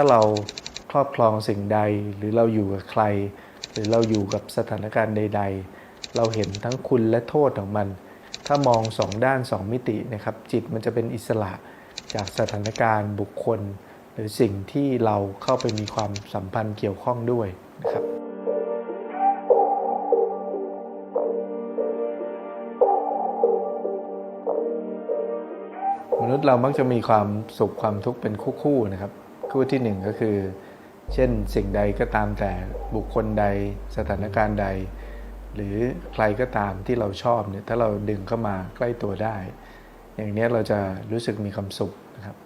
ถ้าเราครอบครองสิ่งใด หรือเราอยู่กับใคร หรือเราอยู่กับสถานการณ์ใด ๆ เราเห็นทั้งคุณและโทษของมัน ถ้ามองสองด้านสองมิตินะครับ จิตมันจะเป็นอิสระจากสถานการณ์บุคคล หรือสิ่งที่เราเข้าไปมีความสัมพันธ์เกี่ยวข้องด้วยนะครับมนุษย์เรามักจะมีความสุขความทุกข์เป็นคู่ๆนะครับ คู่ที่หนึ่งก็คือ เช่นสิ่งใดก็ตามแต่บุคคลใดสถานการณ์ใด หรือใครก็ตามที่เราชอบเนี่ยถ้าเราดึงเข้ามาใกล้ตัวได้ อย่างนี้เราจะรู้สึกมีความสุขนะครับ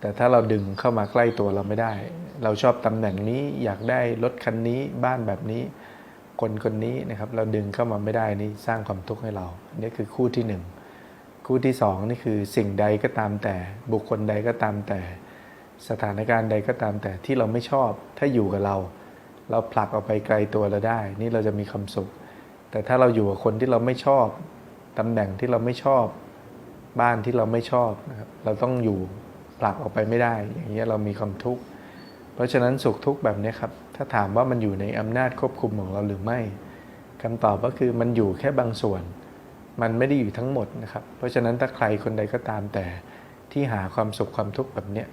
แต่ถ้าเราดึงเข้ามาใกล้ตัวเราไม่ได้ เราชอบตำแหน่งนี้อยากได้รถคันนี้บ้านแบบนี้ คนคนนี้นะครับ เราดึงเข้ามาไม่ได้นี่สร้างความทุกข์ให้เราอันนี้คือคู่ที่หนึ่งคู่ที่สองนี่คือสิ่งใดก็ตามแต่บุคคลใดก็ตามแต่ สถานการณ์ใดก็ตามแต่ที่เราไม่ชอบ ถ้าอยู่กับเรา เราผลักออกไปไกลตัวเราได้ นี่เราจะมีความสุข แต่ถ้าเราอยู่กับคนที่เราไม่ชอบตำแหน่งที่เราไม่ชอบ บ้านที่เราไม่ชอบนะครับเราต้องอยู่ผลักออกไปไม่ได้ อย่างเงี้ยเรามีความทุกข์เพราะฉะนั้นสุขทุกข์แบบนี้ครับถ้าถามว่ามันอยู่ในอำนาจควบคุมของเราหรือไม่คำตอบก็คือมันอยู่แค่บางส่วน มันไม่ได้อยู่ทั้งหมดนะครับ เพราะฉะนั้นถ้าใครคนใดก็ตามแต่ที่หาความสุขความทุกข์แบบเนี้ย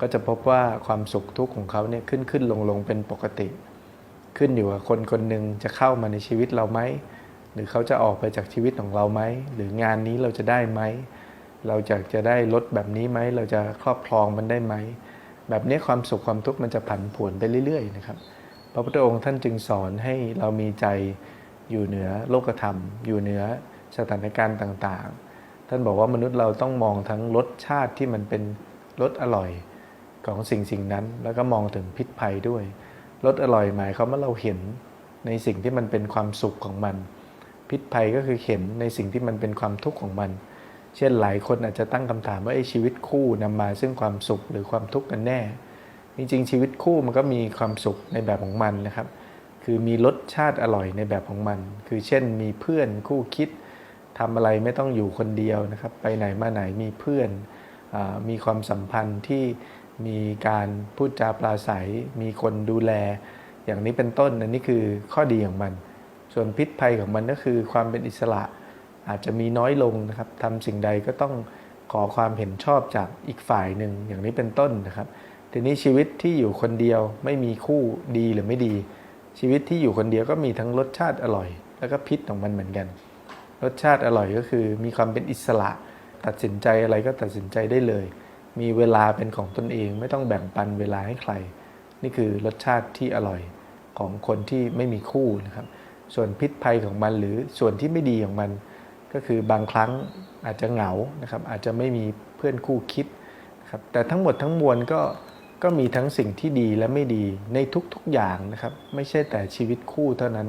ก็จะพบว่าความสุขทุกข์ของเขาเนี่ยขึ้นขึ้นลงลงเป็นปกติ ขึ้นอยู่กับคนคนหนึ่งจะเข้ามาในชีวิตเราไหมหรือเขาจะออกไปจากชีวิตของเราไหมหรืองานนี้เราจะได้ไหมเราจะจะได้ลดแบบนี้ไหมเราจะครอบครองมันได้ไหมแบบนี้ความสุขความทุกข์มันจะผันผวนไปเรื่อยๆนะครับพระพุทธองค์ท่านจึงสอนให้เรามีใจอยู่เหนือโลกธรรม อยู่เหนือสถานการณ์ต่างๆ ท่านบอกว่ามนุษย์เราต้องมองทั้งรสชาติที่มันเป็นรสอร่อย ของสิ่งสิ่งนั้น แล้วก็มองถึงพิษภัยด้วยรสอร่อยหมายความว่าเราเห็นในสิ่งที่มันเป็นความสุขของมัน พิษภัยก็คือเห็นในสิ่งที่มันเป็นความทุกข์ของมัน เช่นหลายคนอาจจะตั้งคำถามว่าไอ้ชีวิตคู่นำมาซึ่งความสุขหรือความทุกข์กันแน่ จริงๆ ชีวิตคู่มันก็มีความสุขในแบบของมันนะครับ คือมีรสชาติอร่อยในแบบของมัน คือเช่นมีเพื่อนคู่คิดทำอะไรไม่ต้องอยู่คนเดียวนะครับ ไปไหนมาไหนมีเพื่อนอมีความสัมพันธ์ที่ มีการพูดจาปราศัย มีคนดูแล อย่างนี้เป็นต้นอันนี้คือข้อดีของมัน ส่วนพิษภัยของมันก็คือความเป็นอิสระอาจจะมีน้อยลงนะครับทำสิ่งใดก็ต้องขอความเห็นชอบจากอีกฝ่ายหนึ่งอย่างนี้เป็นต้นนะครับ ทีนี้ชีวิตที่อยู่คนเดียวไม่มีคู่ดีหรือไม่ดี ชีวิตที่อยู่คนเดียวก็มีทั้งรสชาติอร่อย แล้วก็พิษของมันเหมือนกัน รสชาติอร่อยก็คือมีความเป็นอิสระ ตัดสินใจอะไรก็ตัดสินใจได้เลย มีเวลาเป็นของตนเอง ไม่ต้องแบ่งปันเวลาให้ใคร นี่คือรสชาติที่อร่อยของคนที่ไม่มีคู่นะครับ ส่วนพิษภัยของมันหรือส่วนที่ไม่ดีของมัน ก็คือบางครั้งอาจจะเหงานะครับ อาจจะไม่มีเพื่อนคู่คิดครับแต่ทั้งหมดทั้งมวลก็ก็มีทั้งสิ่งที่ดีและไม่ดีในทุกๆอย่างนะครับ ไม่ใช่แต่ชีวิตคู่เท่านั้น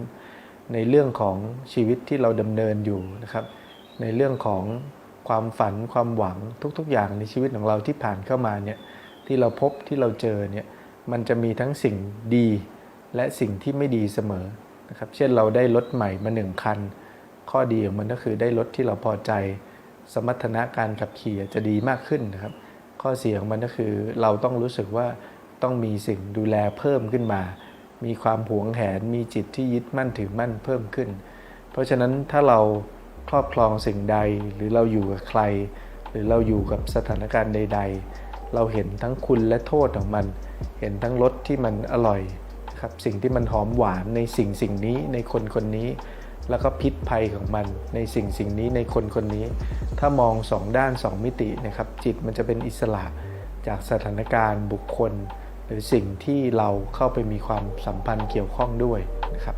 ในเรื่องของชีวิตที่เราดำเนินอยู่นะครับ ในเรื่องของ ความฝันความหวังทุก ๆ อย่างในชีวิตของเราที่ผ่านเข้ามาเนี่ยที่เราพบที่เราเจอเนี่ยมันจะมีทั้งสิ่งดีและสิ่งที่ไม่ดีเสมอนะครับเช่นเราได้รถใหม่มาหนึ่งคัน ข้อดีของมันก็คือได้รถที่เราพอใจ สมรรถนะการขับขี่จะดีมากขึ้นนะครับข้อเสียของมันก็คือเราต้องรู้สึกว่าต้องมีสิ่งดูแลเพิ่มขึ้นมา มีความหวงแหนมีจิตที่ยึดมั่นถือมั่นเพิ่มขึ้น เพราะฉะนั้นถ้าเรา ครอบครองสิ่งใด หรือเราอยู่กับใคร หรือเราอยู่กับสถานการณ์ใด ๆ เราเห็นทั้งคุณและโทษของมัน เห็นทั้งรสที่มันอร่อยครับสิ่งที่มันหอมหวานในสิ่งสิ่งนี้ในคนคนนี้ แล้วก็พิษภัยของมันในสิ่งสิ่งนี้ในคนคนนี้ ถ้ามองสองด้านสองมิตินะครับ จิตมันจะเป็นอิสระจากสถานการณ์บุคคล หรือสิ่งที่เราเข้าไปมีความสัมพันธ์เกี่ยวข้องด้วยนะครับ